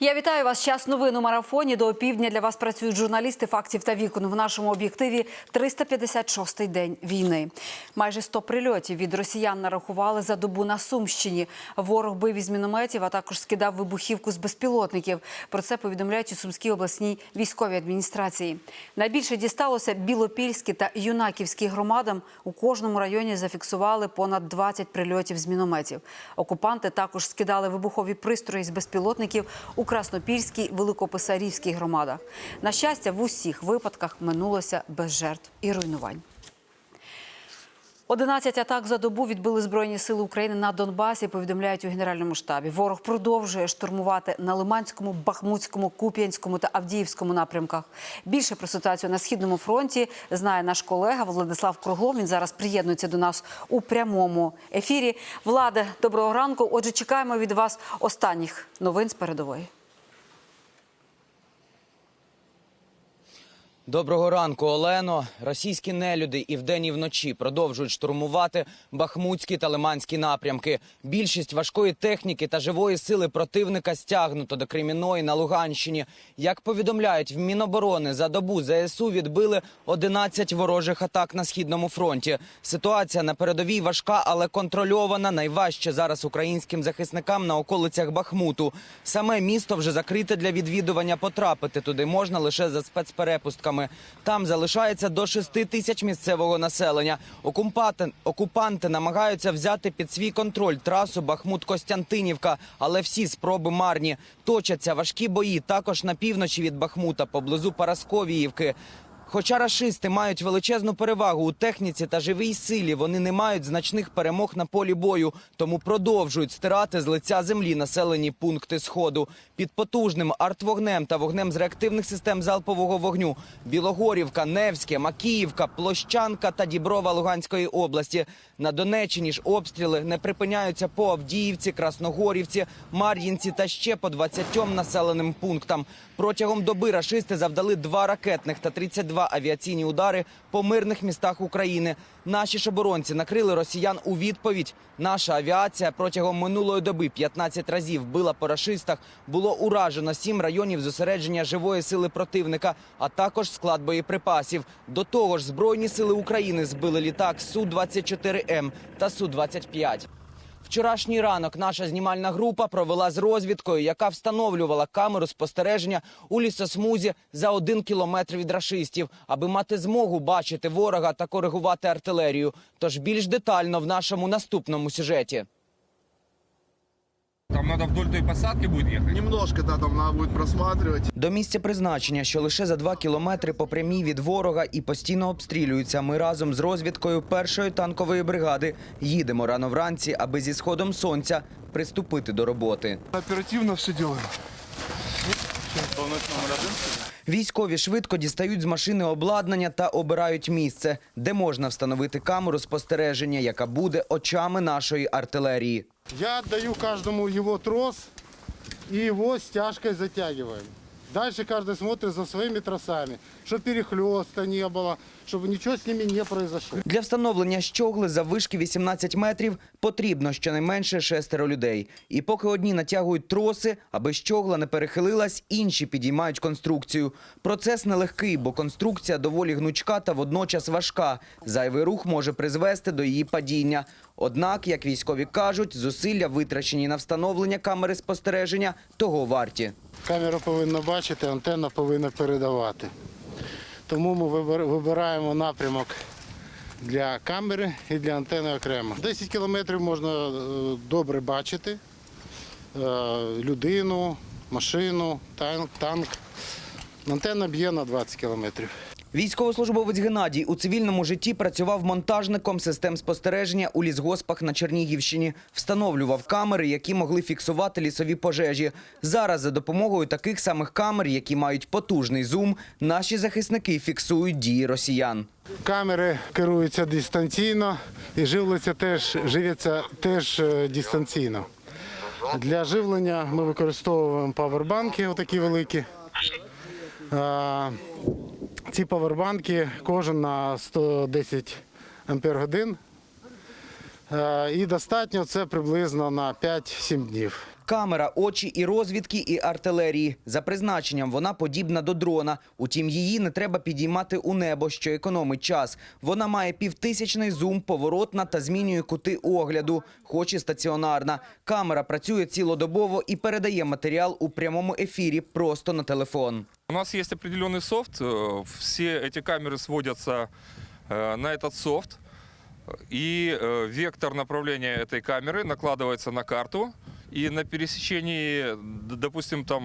Я вітаю вас. Час новин у марафоні. До опівдня для вас працюють журналісти фактів та вікон. В нашому об'єктиві 356-й день війни. Майже 100 прильотів від росіян нарахували за добу на Сумщині. Ворог бив із мінометів, а також скидав вибухівку з безпілотників. Про це повідомляють у Сумській обласній військовій адміністрації. Найбільше дісталося Білопільській та Юнаківській громадам. У кожному районі зафіксували понад 20 прильотів з мінометів. Окупанти також скидали вибухові пристрої з безпілотників у Краснопільській, Великописарівській громадах. На щастя, в усіх випадках минулося без жертв і руйнувань. 11 атак за добу відбили Збройні сили України на Донбасі, повідомляють у Генеральному штабі. Ворог продовжує штурмувати на Лиманському, Бахмутському, Куп'янському та Авдіївському напрямках. Більше про ситуацію на східному фронті знає наш колега Владислав Круглов. Він зараз приєднується до нас у прямому ефірі. Владе, доброго ранку. Отже, чекаємо від вас останніх новин з передової. Доброго ранку, Олено. Російські нелюди і вдень, і вночі продовжують штурмувати бахмутські та лиманські напрямки. Більшість важкої техніки та живої сили противника стягнуто до Креміної на Луганщині. Як повідомляють в Міноборони, за добу ЗСУ відбили 11 ворожих атак на східному фронті. Ситуація на передовій важка, але контрольована. Найважче зараз українським захисникам на околицях Бахмуту. Саме місто вже закрите для відвідування. Потрапити туди можна лише за спецперепустками. Там залишається до 6 тисяч місцевого населення. Окупанти, окупанти намагаються взяти під свій контроль трасу Бахмут-Костянтинівка, але всі спроби марні. Точаться важкі бої також на півночі від Бахмута, поблизу Парасковіївки. Хоча рашисти мають величезну перевагу у техніці та живій силі, вони не мають значних перемог на полі бою, тому продовжують стирати з лиця землі населені пункти сходу. Під потужним артвогнем та вогнем з реактивних систем залпового вогню Білогорівка, Невське, Макіївка, Площанка та Діброва Луганської області. На Донеччині ж обстріли не припиняються по Авдіївці, Красногорівці, Мар'їнці та ще по 20 населеним пунктам. Протягом доби рашисти завдали два ракетних та 32 авіаційні удари по мирних містах України. Наші ж оборонці накрили росіян у відповідь. Наша авіація протягом минулої доби 15 разів била по рашистах. Було уражено 7 районів зосередження живої сили противника, а також склад боєприпасів. До того ж, збройні сили України збили літак су 24 м та су 25 Вчорашній ранок наша знімальна група провела з розвідкою, яка встановлювала камеру спостереження у лісосмузі за один кілометр від рашистів, аби мати змогу бачити ворога та коригувати артилерію. Тож більш детально в нашому наступному сюжеті. Там надо вдоль той посадки будет ехать? Немножко, да, там надо будет просматривать. До місця призначення, що лише за два кілометри по прямій від ворога і постійно обстрілюються. Ми разом з розвідкою першої танкової бригади їдемо рано вранці, аби зі сходом сонця приступити до роботи. Оперативно все делаем. Військові швидко дістають з машини обладнання та обирають місце, де можна встановити камеру спостереження, яка буде очами нашої артилерії. Я отдаю каждому его трос и его стяжкой затягиваем. Дальше каждый смотрит за своими тросами, чтобы перехлеста не было, чтобы ничего с ними не произошло. Для встановлення щогли за вишки 18 метрів потрібно щонайменше шестеро людей. І поки одні натягують троси, аби щогла не перехилилась, інші підіймають конструкцію. Процес нелегкий, бо конструкція доволі гнучка та водночас важка. Зайвий рух може призвести до її падіння. Однак, як військові кажуть, зусилля, витрачені на встановлення камери спостереження, того варті. Камера повинна бачити, антенна повинна передавати. Тому ми вибираємо напрямок для камери і для антени окремо. 10 кілометрів можна е, добре бачити е, людину, машину, танк, танк. Антенна б'є на 20 кілометрів. Військовослужбовець Геннадій у цивільному житті працював монтажником систем спостереження у лісгоспах на Чернігівщині. Встановлював камери, які могли фіксувати лісові пожежі. Зараз за допомогою таких самих камер, які мають потужний зум, наші захисники фіксують дії росіян. Камери керуються дистанційно і живляться теж, живляться теж е, дистанційно. Для живлення ми використовуємо павербанки, отакі великі. А, Ці павербанки кожен на 110 ампер годин. І достатньо це приблизно на 5-7 днів. Камера, очі і розвідки, і артилерії. За призначенням вона подібна до дрона. Утім, її не треба підіймати у небо, що економить час. Вона має півтисячний зум, поворотна та змінює кути огляду, хоч і стаціонарна. Камера працює цілодобово і передає матеріал у прямому ефірі просто на телефон. У нас есть определенный софт. э, Все эти камеры сводятся э, на этот софт. И э, вектор направления этой камеры накладывается на карту. И на пересечении, д- допустим, там,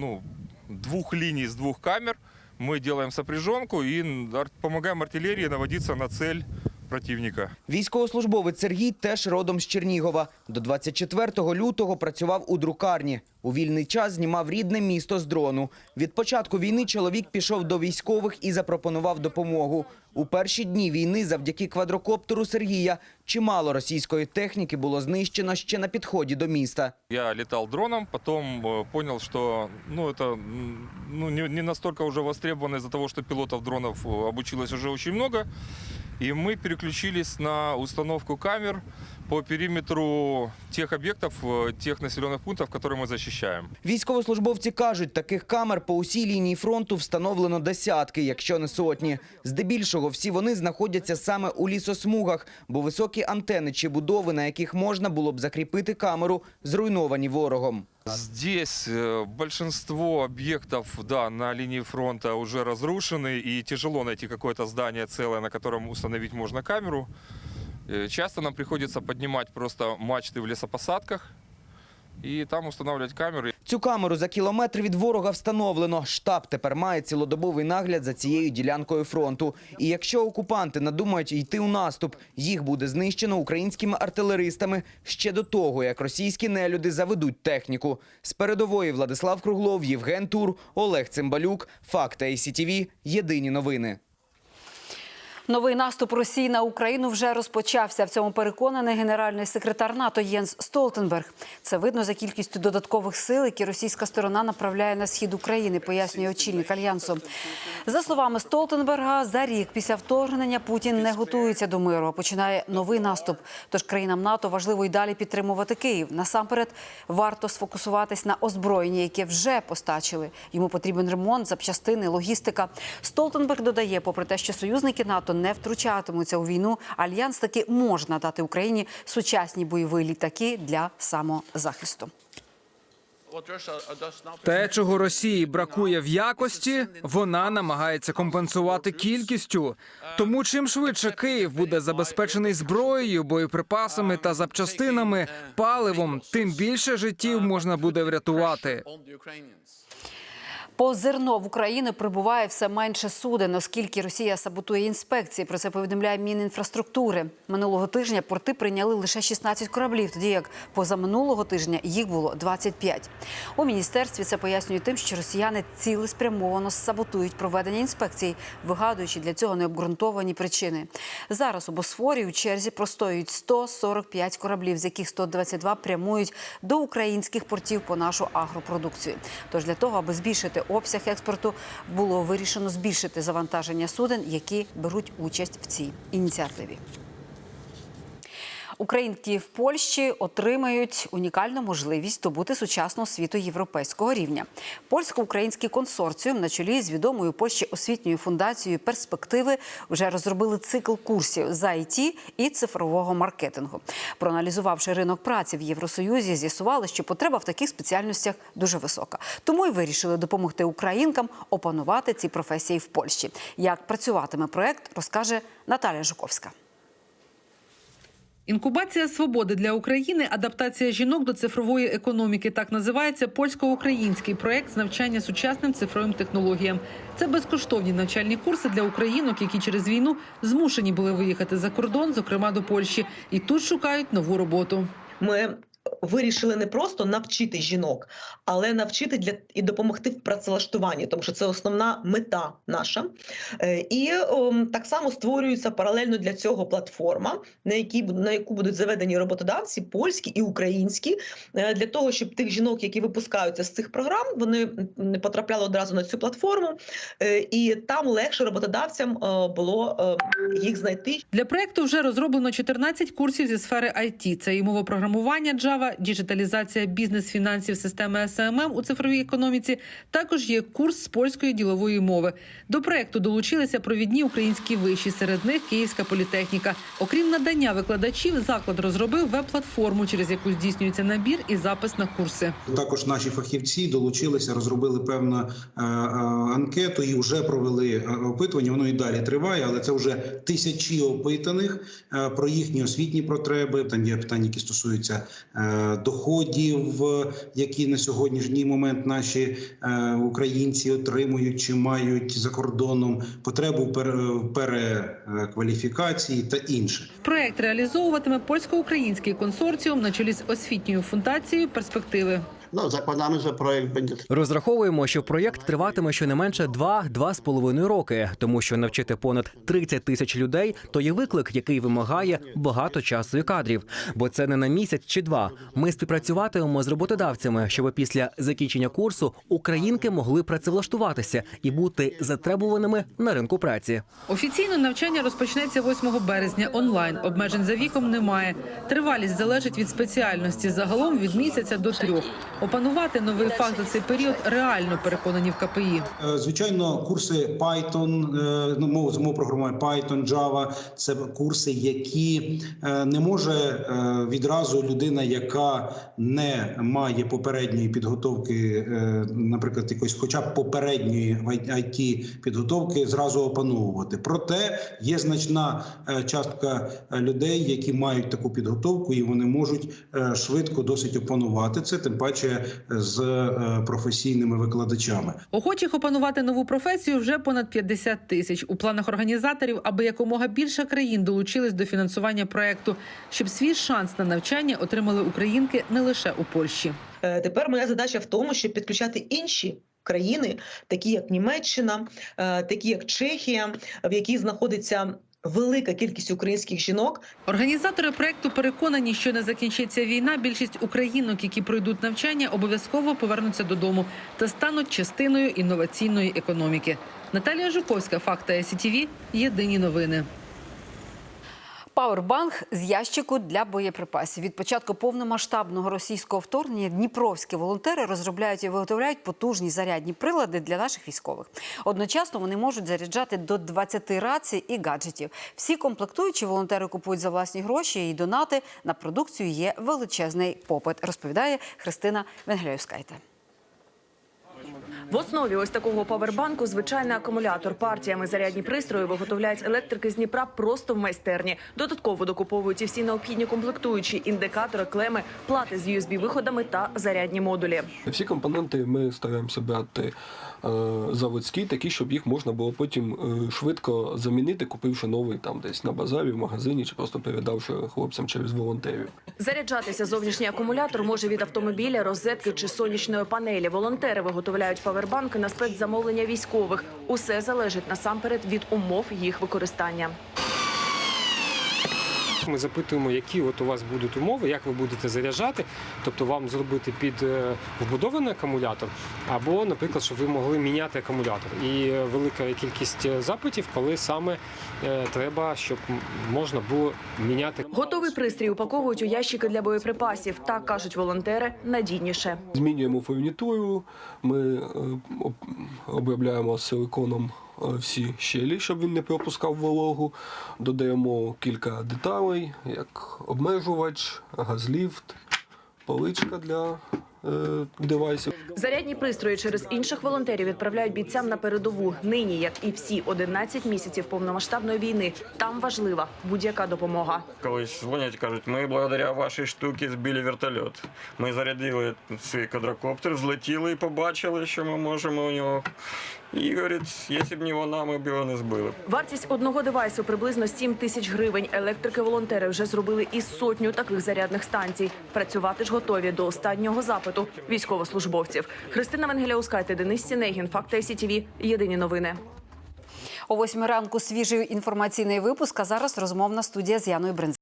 ну, двух линий с двух камер мы делаем сопряженку и ар- помогаем артиллерии наводиться на цель противника. Військовослужбовець Сергій теж родом з Чернігова. До 24 лютого працював у друкарні. У вільний час знімав рідне місто з дрону. Від початку війни чоловік пішов до військових і запропонував допомогу. У перші дні війни завдяки квадрокоптеру Сергія чимало російської техніки було знищено ще на підході до міста. Я летал дроном, потом э, понял, что ну, это м, ну, не, не настолько уже востребовано из-за того, что пилотов дронов э, обучилось уже очень много. И мы переключились на установку камер по периметру тех объектов, э, тех населенных пунктов, которые мы защищаем. Військовослужбовці кажуть, таких камер по усій лінії фронту встановлено десятки, якщо не сотні. Здебільшого всі вони знаходяться саме у лісосмугах, бо високі антени чи будови, на яких можна було б закріпити камеру, зруйновані ворогом. Здесь э, большинство объектов да, на линии фронта уже разрушены, и тяжело найти какое-то здание целое, на котором установить можно камеру. Э, Часто нам приходится поднимать просто мачты в лесопосадках и там устанавливать камеры. Цю камеру за кілометр від ворога встановлено. Штаб тепер має цілодобовий нагляд за цією ділянкою фронту. І якщо окупанти надумають йти у наступ, їх буде знищено українськими артилеристами ще до того, як російські нелюди заведуть техніку. З передової Владислав Круглов, Євген Тур, Олег Цимбалюк, Факти ICTV, Єдині новини. Новий наступ Росії на Україну вже розпочався. В цьому переконаний генеральний секретар НАТО Єнс Столтенберг. Це видно за кількістю додаткових сил, які російська сторона направляє на схід України, пояснює очільник альянсу. За словами Столтенберга, за рік після вторгнення Путін не готується до миру, а починає новий наступ. Тож країнам НАТО важливо й далі підтримувати Київ. Насамперед варто сфокусуватись на озброєнні, яке вже постачили. Йому потрібен ремонт, запчастини, логістика. Столтенберг додає, попри те, що союзники НАТО не втручатимуться у війну, альянс таки може надати Україні сучасні бойові літаки для самозахисту. Те, чого Росії бракує в якості, вона намагається компенсувати кількістю. Тому чим швидше Київ буде забезпечений зброєю, боєприпасами та запчастинами, паливом, тим більше життів можна буде врятувати. По зерно в Україну прибуває все менше суден, оскільки Росія саботує інспекції. Про це повідомляє Мінінфраструктури. Минулого тижня порти прийняли лише 16 кораблів, тоді як позаминулого тижня їх було 25. У міністерстві це пояснюють тим, що росіяни цілеспрямовано саботують проведення інспекцій, вигадуючи для цього необґрунтовані причини. Зараз у Босфорі у черзі простоюють 145 кораблів, з яких 122 прямують до українських портів по нашу агропродукцію. Тож для того, аби збільшити обсяг експорту, було вирішено збільшити завантаження суден, які беруть участь в цій ініціативі. Українки в Польщі отримають унікальну можливість здобути сучасну освіту європейського рівня. Польсько-український консорціум на чолі з відомою Польщі освітньою фундацією перспективи вже розробили цикл курсів з IT і цифрового маркетингу. Проаналізувавши ринок праці в Євросоюзі, з'ясували, що потреба в таких спеціальностях дуже висока. Тому й вирішили допомогти українкам опанувати ці професії в Польщі. Як працюватиме проект, розкаже Наталя Жуковська. Інкубація свободи для України, адаптація жінок до цифрової економіки. Так називається польсько-український проект з навчання сучасним цифровим технологіям. Це безкоштовні навчальні курси для українок, які через війну змушені були виїхати за кордон, зокрема до Польщі, і тут шукають нову роботу. Ми вирішили не просто навчити жінок, але навчити для і допомогти в працевлаштуванні, тому що це основна мета наша. Е, І ом, так само створюється паралельно для цього платформа, на якій на яку будуть заведені роботодавці польські і українські, е, для того, щоб тих жінок, які випускаються з цих програм, вони не потрапляли одразу на цю платформу, е, і там легше роботодавцям було їх знайти. Для проекту вже розроблено 14 курсів зі сфери IT. Це і мовопрограмування Java, діджиталізація бізнес-фінансів, системи SMM у цифровій економіці. Також є курс з польської ділової мови. До проекту долучилися провідні українські виші, серед них Київська політехніка. Окрім надання викладачів, заклад розробив веб-платформу, через яку здійснюється набір і запис на курси. Також наші фахівці долучилися, розробили певну е, е, анкету і вже провели е, опитування. Воно і далі триває, але це вже тисячі опитаних про їхні освітні потреби. Там є питання, які стосуються доходів, е, які на сьогоднішній момент наші е, українці отримують чи мають за кордоном, потребу перекваліфікації та інше. Проект реалізовуватиме польсько-український консорціум на чолі з освітньою фундацією перспективи. No, zakładamy, że projekt będzie Розраховуємо, що проєкт триватиме щонайменше 2-2,5 роки, тому що навчити понад 30 тисяч людей то є виклик, який вимагає багато часу і кадрів. Бо це не на місяць чи два. Ми співпрацюватимемо з роботодавцями, щоб після закінчення курсу українки могли працевлаштуватися і бути затребуваними на ринку праці. Офіційно навчання розпочнеться 8 березня онлайн. Обмежень за віком немає. Тривалість залежить від спеціальності. Загалом від місяця до трьох. Опанувати новий фах за цей період реально переконані в КПІ. Е, Звичайно, курси Python, е, ну, мов з мов програмування Python, Java – це курси, які е, не може відразу людина, яка не має попередньої підготовки, наприклад, якоїсь, хоча б попередньої it підготовки, зразу опановувати. Проте є значна частка людей, які мають таку підготовку, і вони можуть швидко досить опанувати це, тим паче з е, професійними викладачами. Охочих опанувати нову професію вже понад 50 тисяч. У планах організаторів, аби якомога більше країн долучились до фінансування проекту, щоб свій шанс на навчання отримали українки не лише у Польщі. Е, Тепер моя задача в тому, щоб підключати інші. Країни, такі як Німеччина, е, такі як Чехія, в якій знаходиться велика кількість українських жінок, Організатори проекту переконані, що не закінчиться війна. Більшість українок, які пройдуть навчання, обов'язково повернуться додому та стануть частиною інноваційної економіки. Наталія Жуковська, Факта СІТІВІ. Єдині новини. Пауербанк з ящику для боєприпасів. Від початку повномасштабного російського вторгнення дніпровські волонтери розробляють і виготовляють потужні зарядні прилади для наших військових. Одночасно вони можуть заряджати до 20 рацій і гаджетів. Всі комплектуючі волонтери купують за власні гроші і донати на продукцію є величезний попит. Розповідає Христина Венгелєвскайте. В основі ось такого павербанку звичайний акумулятор. Партіями зарядні пристрої виготовляють електрики з Дніпра просто в майстерні. Додатково докуповують і всі необхідні комплектуючі, індикатори, клеми, плати з USB-виходами та зарядні модулі. Всі компоненти ми брати е, заводські, такі, щоб їх можна було потім е, швидко замінити, купивши новий там десь на базарі, в магазині чи просто передавши хлопцям через волонтерів. Заряджатися зовнішній акумулятор може від автомобіля, розетки чи сонячної панелі. Волонтери виготовляють павербанки на спецзамовлення військових. Усе залежить насамперед від умов їх використання. Ми запитуємо, які от у вас будуть умови, як ви будете заряджати, тобто вам зробити під е, вбудований акумулятор, або, наприклад, щоб ви могли міняти акумулятор. І е, велика кількість е, запитів, коли саме треба, щоб можна було міняти. Готовий пристрій упаковують у ящики для боєприпасів. Так кажуть волонтери надійніше. Змінюємо фурнітуру, ми об- обробляємо силиконом всі щелі, щоб він не пропускав вологу. Додаємо кілька деталей, як обмежувач, газліфт, поличка для е, девайсів. Зарядні пристрої через інших волонтерів відправляють бійцям на передову. Нині, як і всі 11 місяців повномасштабної війни, там важлива будь-яка допомога. Колись дзвонять, кажуть, ми благодаря вашій штуці збили вертольот. Ми зарядили свій квадрокоптер, злетіли і побачили, що ми можемо у нього И говорит, если бы не вона, ми б його не збили. Вартість одного девайсу приблизно 7 тисяч гривень. Електрики-волонтери вже зробили і сотню таких зарядних станцій. Працювати ж готові до останнього запиту військовослужбовців. Христина Венгеляускайте, Денис Сінегін, Факти СІТВ. Єдині новини. О восьмій ранку свіжий інформаційний випуск. А зараз розмовна студія з Яною Бринзь.